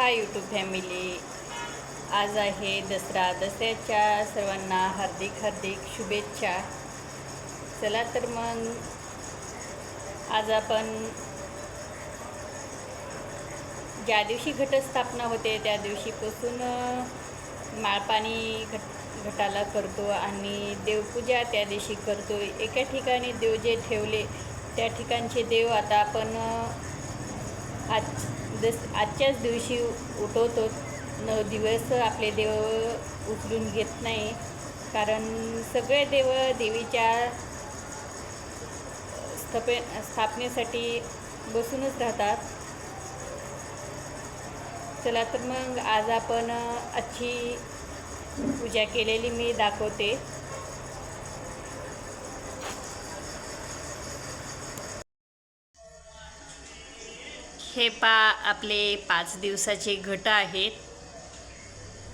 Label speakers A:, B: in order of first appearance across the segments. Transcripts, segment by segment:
A: Hi YouTube family आज आहे दसरा. दसऱ्याच्या सर्वांना हार्दिक हार्दिक शुभेच्छा. चला तर मग आज आपण ज्या दिवशी घटस्थापना होते त्या दिवशीपासून माळपाणी घट घटाला करतो आणि देवपूजा त्या दिवशी करतो. एका ठिकाणी देव जे ठेवले त्या ठिकाणचे देव आता आपण आज जस आजच्याच दिवशी उठवतो. नऊ दिवस आपले देव उचलून घेत नाही. कारण सगळे देव देवीच्या स्थपे स्थापनेसाठी बसूनच राहतात. चला तर मग आज आपण आजची पूजा केलेली मी दाखवते. हे पा आपले पाच दिवसाचे घट आहेत.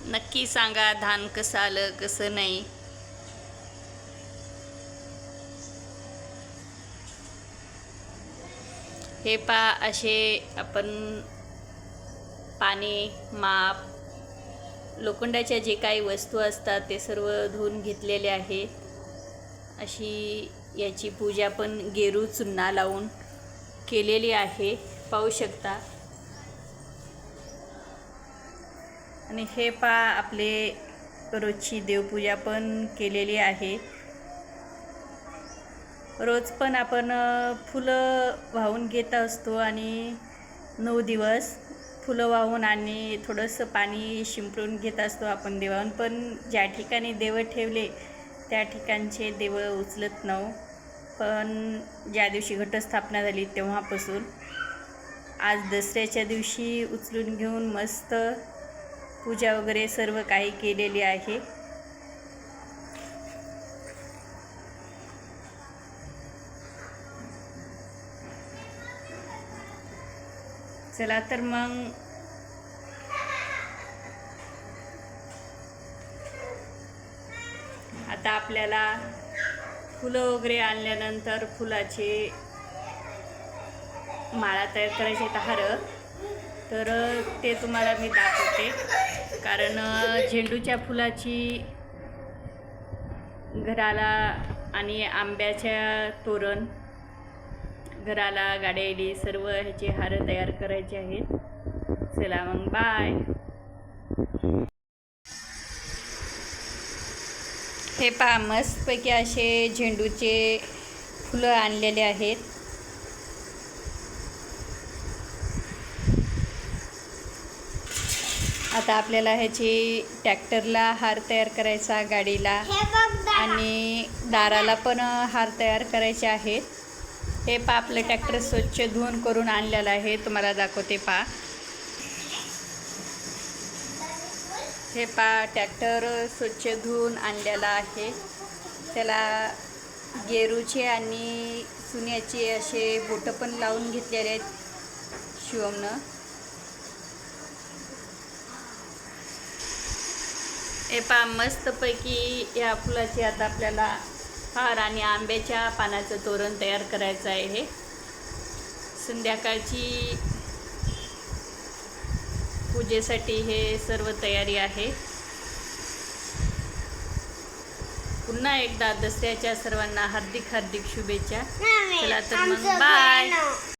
A: नक्की सांगा धान कसं आलं कसं नाही? हे पा असे आपण पाणी माप लोखंडाच्या जे काही वस्तू असतात ते सर्व धुवून घेतलेले आहेत. अशी याची पूजा पण गेरू चुन्ना लावून केलेली आहे. पाहू शकता. आणि हे पा आपले रोजची देवपूजा पण केलेली आहे. रोज पण आपण फुलं वाहून घेत असतो आणि नऊ दिवस फुलं वाहून आणि थोडंसं पाणी शिंपडून घेत असतो आपण देवाहून. पण ज्या ठिकाणी देव ठेवले त्या ठिकाणचे देव उचलत नव्ह. पण ज्या दिवशी घटस्थापना झाली तेव्हापासून आज दसऱ्याच्या दिवशी उचलून घेऊन मस्त पूजा वगैरे सर्व काही केलेली आहे. चला तर मग आता आपल्याला फुलं वगैरे आणल्यानंतर फुलाचे माळा तयार करायचे आहेत हार तर ते तुम्हाला मी दाखवते. कारण झेंडूच्या फुलाची घराला आणि आंब्याच्या तोरण घराला गाड्याली सर्व ह्याचे हार तयार करायचे आहेत. चला मग बाय हे पहा मस्तपैकी असे झेंडूचे फुलं आणलेले आहेत. आता आपल्याला ह्याची ट्रॅक्टरला हार तयार करायचा गाडीला आणि दाराला पण हार तयार करायचे आहेत. हे पा आपलं ट्रॅक्टर स्वच्छ धुवून करून आणलेलं आहे. तुम्हाला दाखवते पा. हे पा ट्रॅक्टर स्वच्छ धुवून आणलेला आहे. त्याला गेरूचे आणि सुन्याचे असे बोटं पण लावून घेतलेले आहेत शिवमनं. हे पा मस्तपैकी या फुलाची आता आपल्याला हार आणि आंब्याच्या पानाचं तोरण तयार करायचं आहे हे. संध्याकाळची पूजेसाठी हे सर्व तयारी आहे. पुन्हा एकदा दसऱ्याच्या सर्वांना हार्दिक हार्दिक शुभेच्छा. चला तर मग बाय